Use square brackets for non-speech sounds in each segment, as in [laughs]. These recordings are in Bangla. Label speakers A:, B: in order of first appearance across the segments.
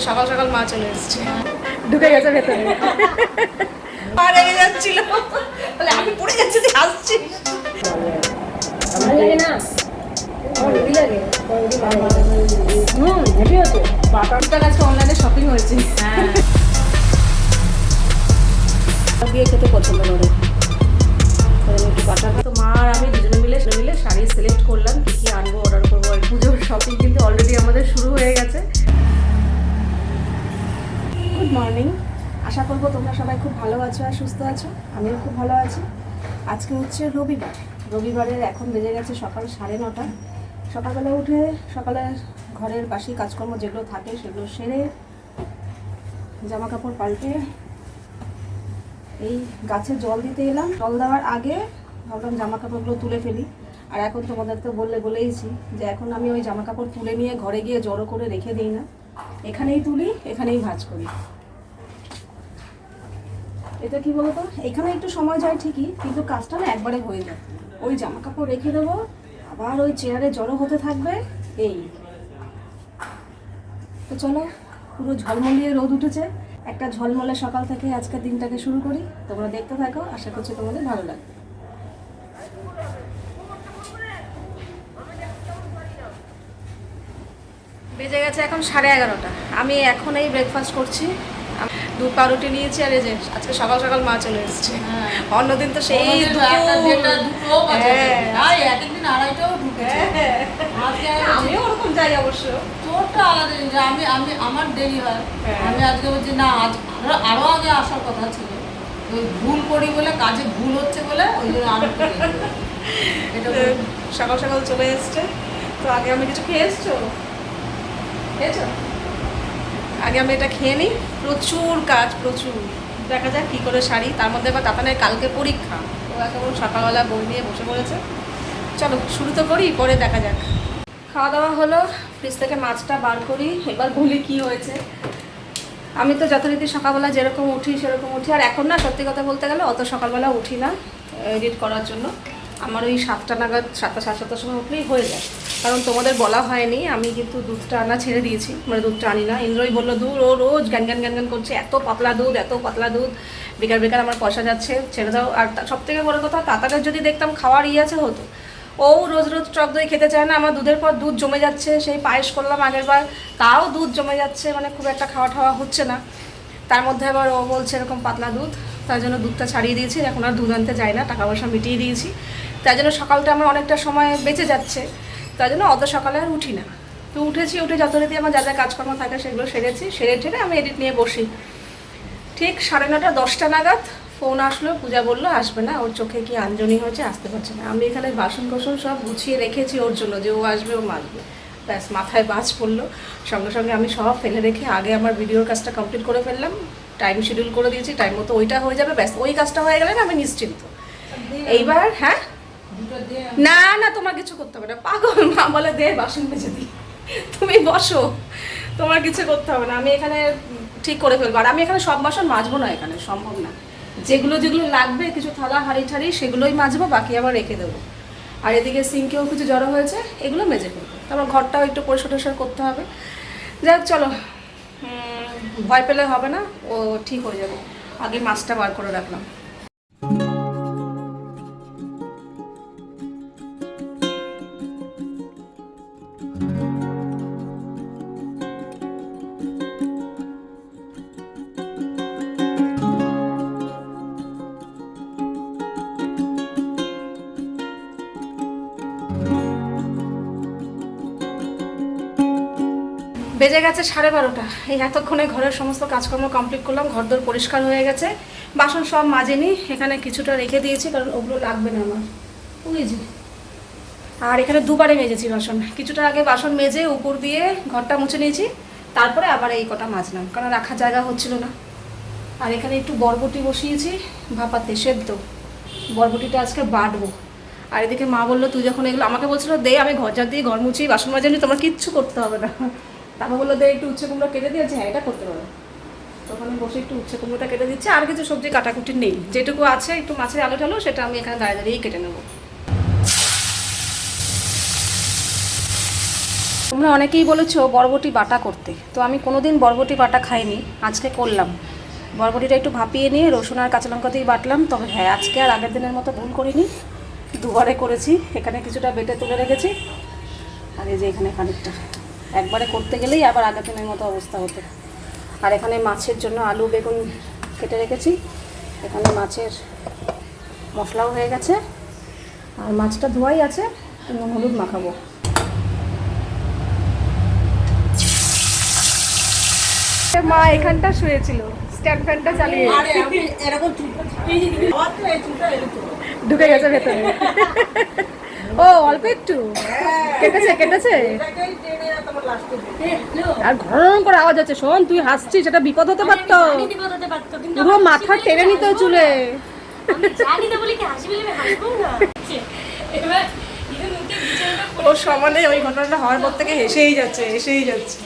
A: আজকে সকাল সকাল মা চলে এসেছে।
B: ঢুকে গেছে ভেতরে।
A: মা রেগে যাচ্ছিল। বলে আমি পড়ে যাচ্ছি তুই হাসছিস
B: লাগে না? আমার হেভি লাগে। হুম হেভি হতো।
A: বাটারটা আজকে অনলাইনে শপিং হয়েছে।
B: হ্যাঁ। দিয়ে খেতে পছন্দ করে। একটু বাটার
A: তো মা আর আমি দুজনে মিলে মিলে শাড়ি সিলেক্ট করলাম কি কি আনব অর্ডার করব আর পুজোর শপিং কিন্তু অলরেডি আমাদের শুরু হয়ে গেছে।
B: গুড মর্নিং আশা করব তোমরা সবাই খুব ভালো আছো আর সুস্থ আছো। আমিও খুব ভালো আছি। আজকে হচ্ছে রবিবার। রবিবারের এখন বেজে গেছে সকাল সাড়ে নটা। সকালবেলা উঠে সকালে ঘরের বাসি কাজকর্ম যেগুলো থাকে সেগুলো সেরে জামা কাপড় পাল্টে এই গাছে জল দিতে এলাম। জল দেওয়ার আগে ভাবলাম জামা কাপড়গুলো তুলে ফেলি। আর এখন তোমাদের তো বললে বলেইছি যে এখন আমি ওই জামা কাপড় তুলে নিয়ে ঘরে গিয়ে জড়ো করে রেখে দিই না। এখানেই তুলি, এখানেই ভাঁজ করি। এটা কি বলতো? এখানে একটু সময় যায় ঠিকই, কিন্তু কাজটা না একবারে হয়ে যায়। ওই জামা কাপড় রেখে দেবো, আবার ওই চেয়ারে জড়ো হতে থাকবে, এই। তো চলো, পুরো ঝলমলিয়ে রোদ উঠেছে। একটা ঝলমলে সকাল থেকে আজকের দিনটাকে শুরু করি। তোমরা দেখতে থাকো, আশা করছি তোমাদের ভালো লাগবে।
A: বেজে গেছে এখন সাড়ে এগারোটা আমি এখন এই ব্রেকফাস্ট করছি দুধ পাউরুটি নিয়েছি আর এই যে আজকে সকাল সকাল মা চলে এসেছে অন্যদিন তো সেই। হ্যাঁ।
C: ঢুকেছে। আমি-
A: আমিও ওরকম যাই অবশ্য
C: তোরটা আলাদা জিনিস। আমি আমি আমার দেরি হয়
A: হ্যাঁ।
C: আমি আজকে বলছি না আজ আরও আরও আগে আসার কথা ছিল ওই ভুল করি বলে কাজে ভুল হচ্ছে বলে ওই জন্য।
A: সকাল সকাল চলে এসছে তো আগে আমি কিছু খেয়ে এসছো খেয়েছো? আগে আমি এটা খেয়ে নিই। প্রচুর কাজ, প্রচুর। দেখা যাক কী করে শাড়ি তার মধ্যে আবার তাতানের কালকে পরীক্ষা। তো একেবারে সকালবেলা বই নিয়ে বসে পড়েছে। চলো, শুরু তো করি, পরে দেখা যাক। খাওয়া দাওয়া হলো। ফ্রিজ থেকে মাছটা বার করি। এবার বলি কি হয়েছে। আমি তো যথারীতি সকালবেলা যেরকম উঠি, সেরকম উঠি। আর এখন না, সত্যি কথা বলতে গেলে অত সকালবেলা উঠি না, এডিট করার জন্য। আমার ওই সাতটা নাগাদ, সাতটা সাড়ে সাতটার সময় উঠলেই হয়ে যায়। কারণ তোমাদের বলা হয়নি, আমি কিন্তু দুধটা আনা ছেড়ে দিয়েছি। মানে দুধটা আনি না। ইন্দ্রই বলল, দুধ, ও রোজ গ্যান গ্যান গ্যান গ্যান করছে, এত পাতলা দুধ, এত পাতলা দুধ। বেকার বেকার আমার পয়সা যাচ্ছে, ছেড়ে দাও। আর সব থেকে বড় কথা, তাতাদের যদি দেখতাম খাওয়ার ইয়ে আছে হতো। ও রোজ রোজ টক দই খেতে চায় না, আমার দুধের পর দুধ জমে যাচ্ছে, সেই পায়েস করলাম আগের বার, তাও দুধ জমে যাচ্ছে মানে খুব একটা খাওয়া ঠাওয়া হচ্ছে না। তার মধ্যে আবার ও বলছে এরকম পাতলা দুধ, তার জন্য দুধটা ছাড়িয়ে দিয়েছি, এখন আর দুধ আনতে যায় না, টাকা পয়সা মিটিয়ে দিয়েছি। তার জন্য সকালটা আমার অনেকটা সময় বেঁচে যাচ্ছে। তার জন্য অত সকালে আর উঠি না। তো উঠেছি উঠে যথারীতি আমার যা যা কাজকর্ম থাকে সেগুলো সেরেছি। সেরে ঠেরে আমি এডিট নিয়ে বসি। ঠিক সাড়ে নটা দশটা নাগাদ ফোন আসলো পূজা বলল আসবে না ওর চোখে কি আঞ্জনি হয়েছে আসতে পারছে না। আমি এখানে বাসন কোসন সব গুছিয়ে রেখেছি ওর জন্য যে ও আসবে ও মাজবে ব্যাস মাথায় বাজ পড়ল। সঙ্গে সঙ্গে আমি সব ফেলে রেখে আগে আমার ভিডিওর কাজটা কমপ্লিট করে ফেললাম। টাইম শিডিউল করে দিয়েছি টাইম মতো ওইটা হয়ে যাবে। ব্যাস ওই কাজটা হয়ে গেলে না আমি নিশ্চিন্ত। এইবার হ্যাঁ? না না, তোমার কিছু করতে হবে না। পাগল, মা বলে দে, বাসন মেজে দিই তুমি বসো। তোমার কিছু করতে হবে না। আমি এখানে ঠিক করে ফেলব। আর আমি এখানে সব বাসন মাজবো না এখানে, সম্ভব না। যেগুলো যেগুলো লাগবে, কিছু থালা, হাঁড়ি ঠাড়ি, সেগুলোই মাজবো, বাকি আবার রেখে দেবো। আর এদিকে সিঙ্কেও কিছু জড়ো হয়েছে, এগুলো মেজে ফেলব। তারপর ঘরটাও একটু পরিষ্কার টরিষ্কার করতে হবে। যাই হোক, চলো। ভয় পেলে হবে না, ও ঠিক হয়ে যাবে। আগে মাছটা বার করে রাখলাম। গেছে সাড়ে বারোটা। এই এতক্ষণে ঘরের সমস্ত কাজকর্ম কমপ্লিট করলাম ঘর ঘরদোর পরিষ্কার হয়ে গেছে। বাসন সব মাজেনি, এখানে কিছুটা রেখে দিয়েছি, কারণ ওগুলো লাগবে না আমার। বুঝেছি আর এখানে দুবারে মেজেছি বাসন। কিছুটা আগে বাসন মেজে উপর দিয়ে ঘরটা মুছে নিয়েছি, তারপরে আবার এই কটা মাজলাম, কারণ রাখার জায়গা হচ্ছিল না। আর এখানে একটু বরবটি বসিয়েছি, ভাপাতে সেদ্ধ। বরবটিটা আজকে বাটবো। আর এদিকে মা বলল, তুই যখন এগুলো আমাকে বলছিল, দে, আমি ঘর ঝাড় দিয়ে ঘর মুছি, বাসন মাজানি তোমার কিচ্ছু করতে হবে না। তারপর বলল দে একটু উচ্ছে কুমড়ো কেটে দিয়েছে হ্যাঁ এটা করতে পারো তখন বসে একটু উচ্ছে কুমড়োটা কেটে দিচ্ছি। আর কিছু সবজি কাটাকুটি নেই। যেটুকু আছে, একটু মাছের আলো টালো সেটা আমি এখানে দাঁড়িয়ে দাঁড়িয়েই কেটে নেব।
B: তোমরা অনেকেই বলেছ বরবটি বাটা করতে। তো আমি কোনোদিন বরবটি বাটা খাইনি। আজকে করলাম। বরবটিটা একটু ভাপিয়ে নিয়ে রসুন আর কাঁচা লঙ্কা দিয়ে বাটলাম। তবে হ্যাঁ আজকে আর আগের দিনের মতো ভুল করিনি। দুবারে করেছি। এখানে কিছুটা বেটে তুলে রেখেছি। আর এই যে এখানে খানিকটা। একবারে করতে গেলেই আবার আগের দিনের মতো অবস্থা হতো। আর এখানে মাছের জন্য আলু বেগুন কেটে রেখেছি। এখানে মাছের মশলাও হয়ে গেছে। আর মাছটা ধোয়াই আছে নুন হলুদ মাখাবো।
A: মা এখানটা শুয়েছিল স্ট্যান্ড ফ্যানটা চালিয়ে ঢুকে গেছে ভেতরে। ও অল্প একটু? কেটেছে কেটেছে? আর ঘন করে আওয়াজ হচ্ছে। শোন তুই হাসছিস সেটা বিপদ হতে পারতো। পুরো মাথা টেনে নিত চুলে। ও সমানে ওই ঘটনাটা হওয়ার পর থেকে হেসেই যাচ্ছে হেসেই যাচ্ছে।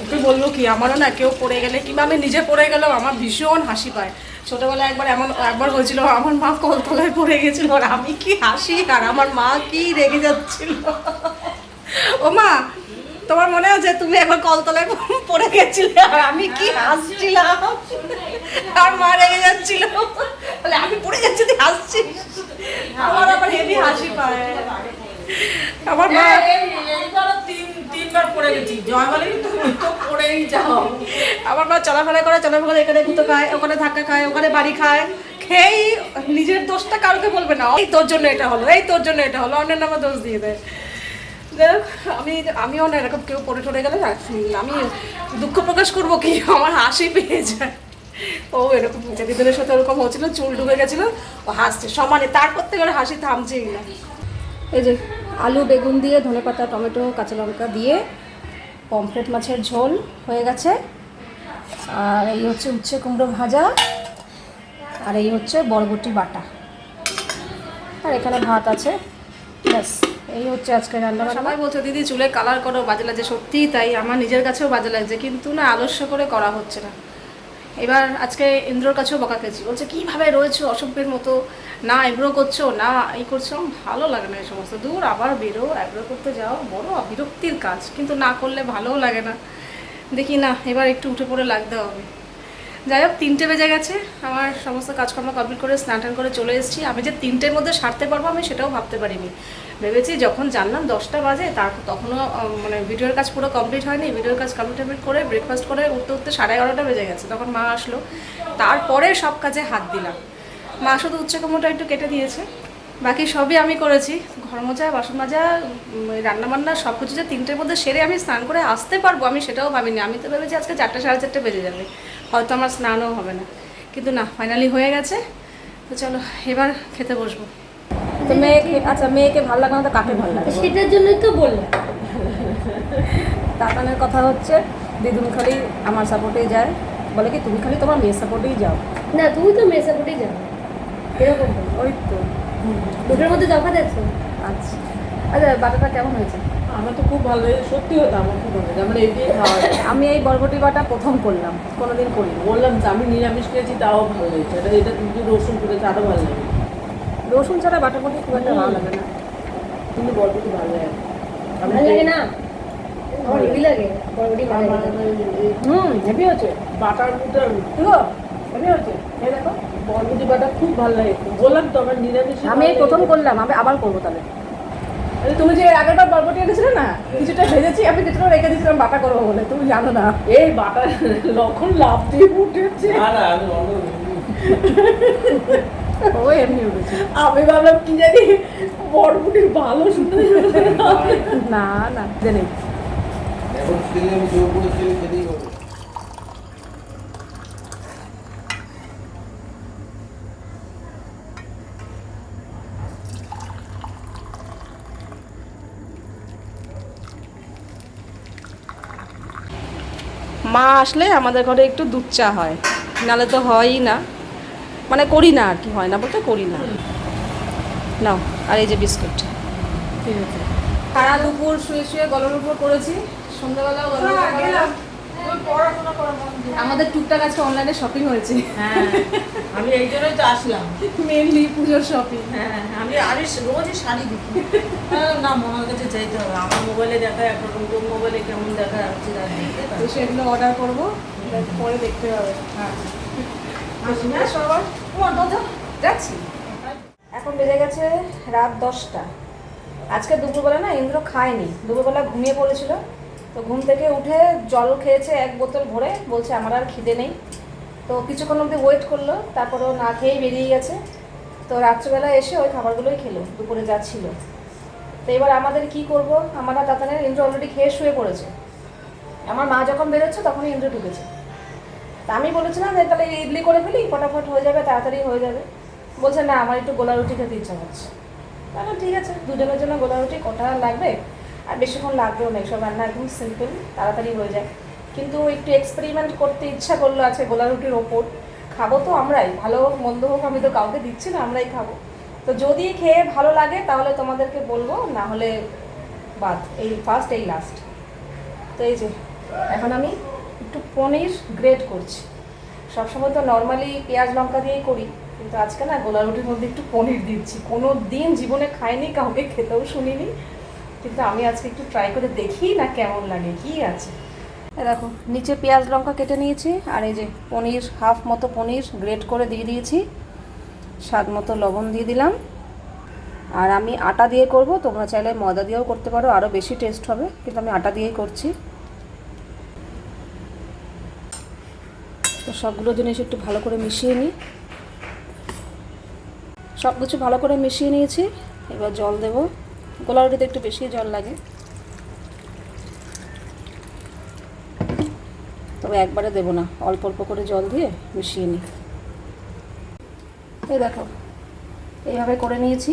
A: ওকে বলব কি আমারও না কেউ পড়ে গেলে কিংবা আমি নিজে পড়ে গেলেও আমার ভীষণ হাসি পায়। ছোটবেলায় একবার এমন, একবার হয়েছিল, আমার মা কলতলায় পড়ে গেছিল আর আমি কি হাসি, আর আমার মা কি রেগে যাচ্ছিল। ও মা, তোমার মনে আছে তুমি একবার কলতলায় পড়ে গেছিলে আর আমি কি হাসছিলাম? আর মা রেগে যাচ্ছিল। বলে, আমি পড়ে যাচ্ছি, তুই হাসছিস? আমার আবার হেভি হাসি পায়। আমার মা
C: তিন তিনবার পড়ে গেছি। জয় বলে তো পড়েই যাও।
A: আমার মা চলাফেরা করে, চলাফেরা এখানে গুঁতো খায়, ওখানে ধাক্কা খায়, ওখানে বাড়ি খায়। খেয়েই নিজের দোষটা কাউকে বলবে না। এই তোর জন্য এটা হলো, এই তোর জন্য এটা হলো, অন্যের নামে দোষ দিয়ে দেয়। যাই আমি, আমিও না এরকম কেউ পড়ে টড়ে গেলে আমি দুঃখ প্রকাশ করব কি, আমার হাসি পেয়ে যায়। ও এরকম দিদিদের সাথে ওরকম হচ্ছিল, চুল ডুবে গেছিল, ও হাসছে, সমানে তারপর থেকে ওর হাসি থামছেই না।
B: এই যে আলু, বেগুন দিয়ে ধনেপাতা টমেটো, কাঁচা লঙ্কা দিয়ে পমফ্রেট মাছের ঝোল হয়ে গেছে। আর এই হচ্ছে উচ্ছে কুমড়ো ভাজা। আর এই হচ্ছে বরবটি বাটা। আর এখানে ভাত আছে। ব্যাস, এই হচ্ছে আজকে রান্না
A: সবাই বলছে, দিদি চুলে কালার করো, বাজে লাগছে। সত্যিই তাই, আমার নিজের কাছেও বাজে লাগছে, কিন্তু না, আলস্য করে করা হচ্ছে না। এবার আজকে ইন্দ্রর কাছেও বকা খেয়েছি। বলছে, কীভাবে রয়েছো অসভ্যের মতো? না এগ্রো করছ, না এই করছ। ভালো লাগে না এই সমস্ত। দূর আবার বেরো, এগ্রো করতে যাও, বড় বিরক্তির কাজ, কিন্তু না করলে ভালোও লাগে না। দেখি না, এবার একটু উঠে পড়ে লাগতে হবে। যাই হোক, তিনটে বেজে গেছে। আমার সমস্ত কাজকর্ম কমপ্লিট করে, স্নান করে চলে এসেছি। আমি যে তিনটের মধ্যে সারতে পারব, আমি সেটাও ভাবতে পারিনি। ভেবেছি যখন জানলাম দশটা বাজে, তার তখনও মানে ভিডিওর কাজ পুরো কমপ্লিট হয়নি। ভিডিওর কাজ কমপ্লিট কমপ্লিট করে ব্রেকফাস্ট করে, উঠতে উঠতে সাড়ে এগারোটা বেজে গেছে। তখন মা আসলো। তারপরে সব কাজে হাত দিলাম। মা শুধু উচ্চকমটা একটু কেটে দিয়েছে। বাকি সবই আমি করেছি। ঘর মোজা বাসন মাজা রান্না বান্না সব কিছু যে তিনটের মধ্যে সেরে আমি স্নান করে আসতে পারব আমি সেটাও ভাবিনি। আমি তো ভেবেছি আজকে চারটে সাড়ে চারটে বেজে যাবে। হয়তো আমার স্নানও হবে না। কিন্তু না ফাইনালি হয়ে গেছে। তো চলো এবার খেতে বসবো।
B: তো মেয়েকে আচ্ছা মেয়েকে ভালো লাগে না তো কাকে ভালো লাগে?
D: সেটার জন্যই তো বললাম।
B: তাতানের কথা হচ্ছে দিদুন খালি আমার সাপোর্টেই যায়। বলে কি তুমি খালি তোমার মেয়ের সাপোর্টেই যাও।
D: না তুমি তো মেয়ে সাপোর্টেই যাও এরকম
B: ওই তো।
D: দুটোর মধ্যে তফাৎ আছে
B: আচ্ছা। আচ্ছা বাটাটা কেমন হয়েছে?
C: আমার তো খুব ভালো লাগে সত্যি হতো আমার খুব ভালো আমরা এই দিয়ে খাওয়া
B: আমি এই বরবটি বাটা প্রথম করলাম কোনোদিন করিনি।
C: বললাম তো আমি নিরামিষ খেয়েছি তাও ভালো হয়েছে এটা এটা কিন্তু রসুন করেছে আরও ভালো লাগে।
B: রসুন ছাড়া বাটা বটি খুব একটা ভালো লাগে না।
C: কিন্তু বরবটি ভালো লাগে।
D: ভালো লাগে না? আমার হেভি লাগে বড়বড়ি ভালো লাগে।
B: হুম হেভি হচ্ছে
C: বাটার মধ্যে
B: হচ্ছে দেখো
C: বরবটি বাটা খুব ভালো লাগে। বললাম তো আমার নিরামিষ
B: আমি প্রথম করলাম আমি আবার করব তাহলে। তুমি যে বরবটি এনেছিলে না কিছুটা ভেজেছি আমি কিছুটা রেখে দিয়েছিলাম বাটা করব বলে। তুমি জানো না।
C: এই বাটা লক্ষণ লাভ দিয়ে উঠেছে।
B: ও এমনি উঠেছে।
C: আমি ভাবলাম কি জানি বরবটির ভালো
B: না না। জেনে
E: এখন ছেলে আমি জোর করে ছেলে খেতেই হবে
A: মা আসলে আমাদের ঘরে একটু দুধ চা হয়। নালে তো হয়ই না। মানে করি না আর কি হয় না বলতে করি না। নাও আর এই যে বিস্কুট। সারা দুপুর শুয়ে শুয়ে গলার উপর করেছি সন্ধ্যাবেলা গল্প আমাদের টুকটাক আজকে অনলাইনে শপিং হয়েছে।
C: হ্যাঁ। আমি এই জন্যই তো আসলাম।
F: মেনলি পুজোর শপিং
C: হ্যাঁ আমি আরে রোজই শাড়ি দেখি হ্যাঁ, না মনের কাছে চাইতে হবে। আমার মোবাইলে দেখা একরকম তোর মোবাইলে কেমন দেখা যাচ্ছে
F: তো সেগুলো অর্ডার করব পরে দেখতে হবে।
C: হ্যাঁ।
F: হ্যাঁ সবার যাচ্ছি।
A: এখন বেজে গেছে রাত দশটা। আজকে দুপুরবেলা না ইন্দ্র খায়নি। দুপুরবেলা ঘুমিয়ে পড়েছিল। তো ঘুম থেকে উঠে জল খেয়েছে এক বোতল ভরে। বলছে আমার আর খিদে নেই। তো কিছুক্ষণ অবধি ওয়েট করল তারপরে না খেয়েই বেরিয়ে গেছে। তো রাত্রিবেলা এসে ওই খাবারগুলোই খেলো, দুপুরে যা ছিল। তো এবার আমাদের কি করব? আমরা তাতানের ইন্দ্র অলরেডি খেয়ে শুয়ে পড়েছে। আমার মা যখন বেরোচ্ছে তখনই ইন্দ্র ঢুকেছে। তা আমি বলেছিলাম যে তাহলে ইডলি করে ফেলি, ফটাফট হয়ে যাবে, তাড়াতাড়ি হয়ে যাবে। বলছে, না, আমার একটু গোলা রুটি খেতে ইচ্ছা করছে। তাহলে ঠিক আছে, দুজনের জন্য গোলা রুটি, কটা লাগবে? আর বেশিক্ষণ লাগবেও না সব রান্না একদম সিম্পল তাড়াতাড়ি হয়ে যায়। কিন্তু একটু এক্সপেরিমেন্ট করতে ইচ্ছা করল আছে গোলা রুটির ওপর। খাব তো আমরাই, ভালো মন্দ হোক আমি তো কাউকে দিচ্ছি না, আমরাই খাব। তো যদি খেয়ে ভালো লাগে তাহলে তোমাদেরকে বলব, না হলে বাদ, এই ফার্স্ট এই লাস্ট তো এই যে, এখন আমি একটু পনির গ্রেট করছি। সবসময় তো নর্মালি পেঁয়াজ লঙ্কা দিয়েই করি, কিন্তু আজকে না গোলা রুটির মধ্যে একটু পনির দিচ্ছি। কোনো দিন জীবনে খাইনি, কাউকে খেতেও শুনিনি, কিন্তু আমি আজকে একটু ট্রাই করে দেখি না কেমন লাগে, কি আছে। দেখো, নিচে পেঁয়াজ লঙ্কা কেটে নিয়েছি, আর এই যে পনির, হাফ মতো পনির গ্রেট করে দিয়ে দিয়েছি। স্বাদ মতো লবণ দিয়ে দিলাম। আর আমি আটা দিয়ে করব, তোমরা চাইলে ময়দা দিয়েও করতে পারো আরও বেশি টেস্ট হবে, কিন্তু আমি আটা দিয়েই করছি। তো সবগুলো জিনিস একটু ভালো করে মিশিয়ে নিই। সব কিছু ভালো করে মিশিয়ে নিয়েছি, এবার জল দেবো। গোলা রুটিতে একটু বেশি জল লাগে। তবে একবারে দেবো না। অল্প অল্প করে জল দিয়ে মিশিয়ে নিই। এই দেখো, এইভাবে করে নিয়েছি।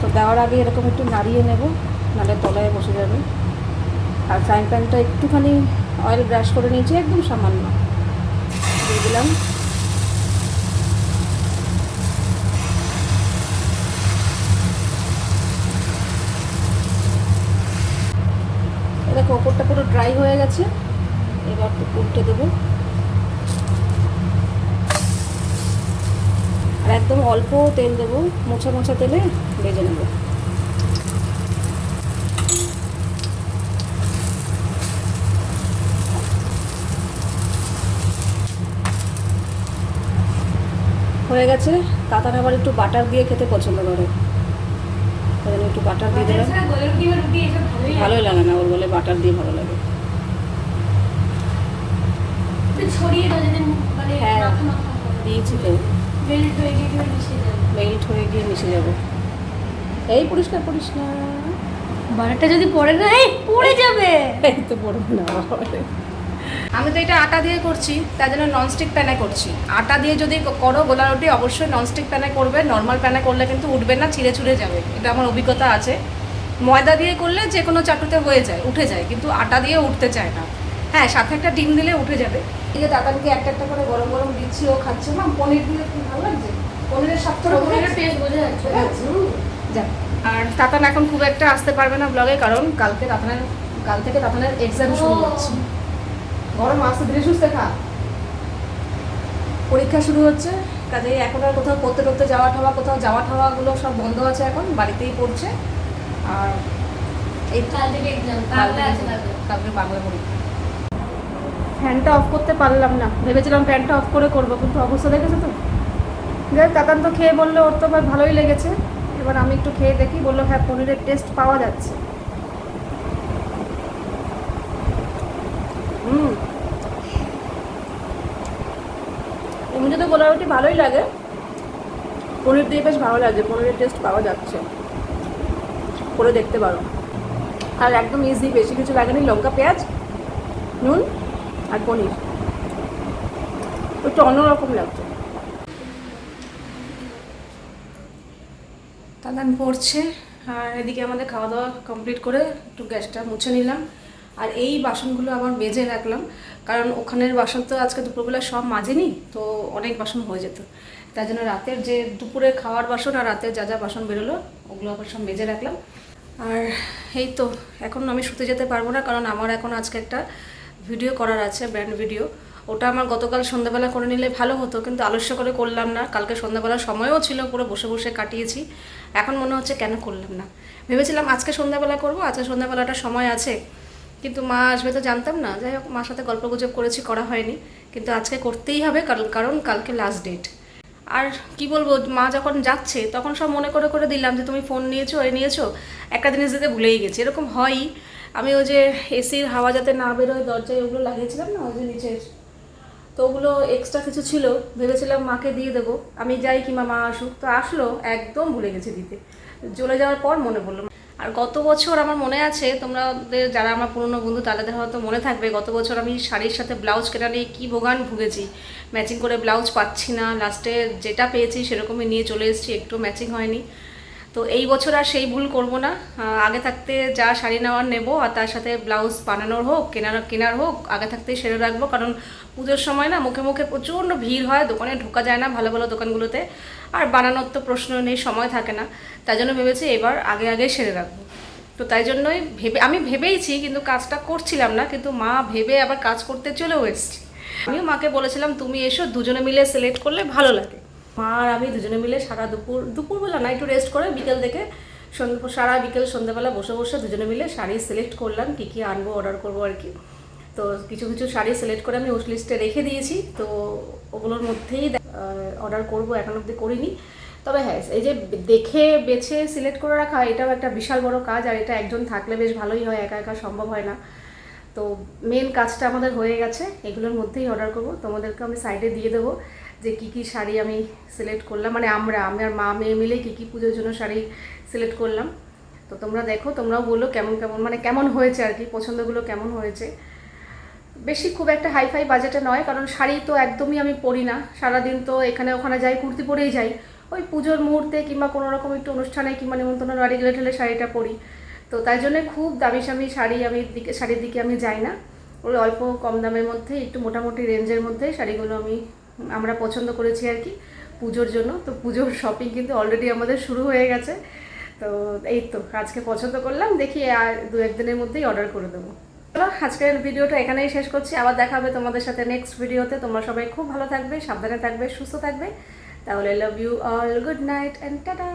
A: তো দেওয়ার আগে এরকম একটু নাড়িয়ে নেব, নাহলে তলায় বসে যাবে। আর ফ্রাইং প্যানটা একটুখানি অয়েল ব্রাশ করে নিয়েছি, একদম সামান্য। দিয়ে দিলাম। দেখো, ওপরটা পুরো ড্রাই হয়ে গেছে। এবার উল্টে দেবো। আর একদম অল্প তেল দেবো মোছা মোছা তেলে ভেজে নেব। হয়ে গেছে। তাতান আবার একটু বাটার দিয়ে খেতে পছন্দ করে। একটু বাটার দিয়ে দিলাম।
D: ভালোই লাগে।
A: ভালোই লাগে না ওর বলে বাটার দিয়ে ভালো লাগে
D: একটু ছড়িয়ে দাও যাতে মানে
A: হ্যাঁ। দিয়েছি তো।
D: মেল্ট হয়ে গিয়ে একেবারে মিশে যাবে।
A: মেল্ট হয়ে গিয়ে মিশে যাব। এই পরিষ্কার করিস না
D: বাটারটা যদি পড়ে না এই পড়ে যাবে। [laughs]
A: এই তো বড় না। আমি তো এটা আটা দিয়ে করছি তার জন্য ননস্টিক প্যানে করছি। আটা দিয়ে যদি করো গোলা রুটি অবশ্যই ননস্টিক প্যানে করবে। নর্মাল প্যানে করলে কিন্তু উঠবে না ছিঁড়ে ছুঁড়ে যাবে। এটা আমার অভিজ্ঞতা আছে। ময়দা দিয়ে করলে যে কোনো চাটুতে হয়ে যায় উঠে যায় কিন্তু আটা দিয়ে উঠতে চায় না। হ্যাঁ সাথে একটা ডিম দিলে উঠে যাবে। এই যে দাদাকে একটা একটা করে গরম গরম দিচ্ছি ও খাচ্ছে না পনির দিলে খুব ভালো লাগছে? পনিরের স্বাদ তো
D: পনিরের টেস্ট বোঝা যাচ্ছে।
A: যাক আর তাতান এখন খুব একটা আসতে পারবে না ব্লগে কারণ কালকে তাতানের কাল থেকে তাতানের এক্সাম শুরু। হচ্ছে। গরম আসতে ধীরে সুস্থে খা। পরীক্ষা শুরু হচ্ছে কাজেই এখন আর কোথাও পড়তে টরতে যাওয়া ঠাওয়া কোথাও যাওয়া ঠাওয়াগুলো সব বন্ধ আছে এখন বাড়িতেই পড়ছে। আর এই
D: কাল থেকে এক্সাম কালকে আছে কালকে
A: বাংলা পরীক্ষা। ফ্যানটা অফ করতে পারলাম না। ভেবেছিলাম ফ্যানটা অফ করে করব কিন্তু অবস্থা দেখেছ তো? যাই হোক, তো খেয়ে বলল ওর তো ভাই ভালোই লেগেছে। এবার আমি একটু খেয়ে দেখি বলল হ্যাঁ পনিরের টেস্ট পাওয়া যাচ্ছে। হুম। এমনি তো গোলা রুটি ভালোই লাগে। পনির দিয়ে বেশ ভালো লাগে পনিরের টেস্ট পাওয়া যাচ্ছে। করে দেখতে পারো। আর একদম ইজি বেশি কিছু লাগেনি। লঙ্কা পেঁয়াজ নুন। আর পনির। একটু অন্যরকম লাগছে। তাদান পড়ছে, আর এদিকে আমাদের খাওয়া দাওয়া কমপ্লিট করে একটু গ্যাসটা মুছে নিলাম। আর এই বাসনগুলো আমার মেজে রাখলাম, কারণ ওখানের বাসন তো আজকে দুপুরবেলা সব মাজেনি, তো অনেক বাসন হয়ে যেত। তাই জন্য রাতের যে দুপুরে খাওয়ার বাসন আর রাতের যা যা বাসন বেরোলো, ওগুলো আবার সব মেজে রাখলাম। আর এই তো, এখন আমি শুতে যেতে পারব না, কারণ আমার এখন আজকে একটা ভিডিও করার আছে ব্র্যান্ড ভিডিও ওটা আমার গতকাল সন্ধ্যাবেলা করে নিলে ভালো হতো, কিন্তু আলস্য করে করলাম না। কালকে সন্ধ্যাবেলা সময়ও ছিল, পুরো বসে বসে কাটিয়েছি। এখন মনে হচ্ছে কেন করলাম না? ভেবেছিলাম আজকে সন্ধ্যাবেলা করব, আজকে সন্ধ্যাবেলাটা সময় আছে, কিন্তু মা আসবে তো জানতাম না। যাই হোক, মার সাথে গল্প গুজব করেছি, করা হয়নি। কিন্তু আজকে করতেই হবে কারণ কালকে লাস্ট ডেট আর কি বলব, মা যখন যাচ্ছে, তখন সব মনে করে করে দিলাম যে, তুমি ফোন নিয়েছো, এ নিয়েছো, একটা জিনিস দিতে ভুলেই গেছি। এরকম হয়ই। আমি ওই যে এসির হাওয়া যাতে না বেরোয়, দরজায় ওগুলো লাগিয়েছিলাম না, ওই যে নিচের। তো ওগুলো এক্সট্রা কিছু ছিল, ভেবেছিলাম মাকে দিয়ে দেবো। আমি যাই কিংবা মা আসুক। তো আসলো, একদম ভুলে গেছে দিতে। চলে যাওয়ার পর মনে পড়ল। আর গত বছর আমার মনে আছে তোমরা যারা আমার পুরনো বন্ধু, তাদের হয়তো মনে থাকবে, গত বছর আমি শাড়ির সাথে ব্লাউজ কেনা নিয়ে কী ভোগান ভুগেছি। ম্যাচিং করে ব্লাউজ পাচ্ছি না, লাস্টে যেটা পেয়েছি সেরকমই নিয়ে চলে এসেছি, একটু ম্যাচিং হয়নি। তো এই বছর আর সেই ভুল করব না। আগে থাকতে যা শাড়ি নেওয়ার নেব আর তার সাথে ব্লাউজ বানানোর হোক, কেনার কেনার হোক, আগে থাকতেই সেরে রাখব। কারণ পুজোর সময় না মুখে মুখে প্রচণ্ড ভিড় হয়, দোকানে ঢোকা যায় না ভালো ভালো দোকানগুলোতে। আর বানানোর তো প্রশ্ন নেই, সময় থাকে না। তাই জন্য ভেবেছি এবার আগে আগে সেরে রাখব। তো তাই জন্যই ভেবে, আমি ভেবেইছি কিন্তু কাজটা করছিলাম না, কিন্তু মা ভেবে আবার কাজ করতে চলেও এসছি। আমিও মাকে বলেছিলাম, তুমি এসো, দুজনে মিলে সিলেক্ট করলে ভালো লাগে। মা আর আমি দুজনে মিলে সারা দুপুর, দুপুরবেলা না একটু রেস্ট করে বিকেল থেকে সারা বিকেল সন্ধ্যাবেলা বসে বসে দুজনে মিলে শাড়ি সিলেক্ট করলাম, কী কী আনব অর্ডার করব আর কি। তো কিছু কিছু শাড়ি সিলেক্ট করে আমি উইশ লিস্টে রেখে দিয়েছি, তো ওগুলোর মধ্যেই অর্ডার করব, এখন অবধি করিনি। তবে হ্যাঁ এই যে দেখে, বেছে সিলেক্ট করে রাখা, এটাও একটা বিশাল বড় কাজ, আর এটা একজন থাকলে বেশ ভালোই হয়, একা একা সম্ভব হয় না। তো মেন কাজটা আমাদের হয়ে গেছে, এগুলোর মধ্যেই অর্ডার করব, তোমাদেরকে আমি সাইডে দিয়ে দেবো। যে কী কী শাড়ি আমি সিলেক্ট করলাম মানে আমরা, আমি আর মা, মেয়ে মিলে কী কী পুজোর জন্য শাড়ি সিলেক্ট করলাম। তো তোমরা দেখো, তোমরাও বলো কেমন কেমন মানে কেমন হয়েছে আর কি, পছন্দগুলো কেমন হয়েছে। বেশি খুব একটা হাইফাই বাজেটে নয়, কারণ শাড়ি তো একদমই আমি পরি না। সারাদিন তো এখানে ওখানে যাই, কুর্তি পরেই যাই। ওই পুজোর মুহূর্তে কিংবা কোনো রকম একটু অনুষ্ঠানে কিংবা নিমন্ত্রণ বাড়ি গেলে ঠেলে শাড়িটা পরি। তো তাই জন্য খুব দামি সামি শাড়ি আমি দিকে, শাড়ির দিকে আমি যাই না। ওই অল্প কম দামের মধ্যে, একটু মোটামুটি রেঞ্জের মধ্যে শাড়িগুলো আমি আমরা পছন্দ করেছি আর কি পুজোর জন্য। তো পুজোর শপিং কিন্তু অলরেডি আমাদের শুরু হয়ে গেছে। তো এই তো, আজকে পছন্দ করলাম, দেখি আর দু একদিনের মধ্যেই অর্ডার করে দেবো। চলো, আজকের ভিডিওটা এখানেই শেষ করছি। আবার দেখা হবে তোমাদের সাথে নেক্সট ভিডিওতে। তোমরা সবাই খুব ভালো থাকবে, সাবধানে থাকবে, সুস্থ থাকবে। তাহলে love you all good night and tata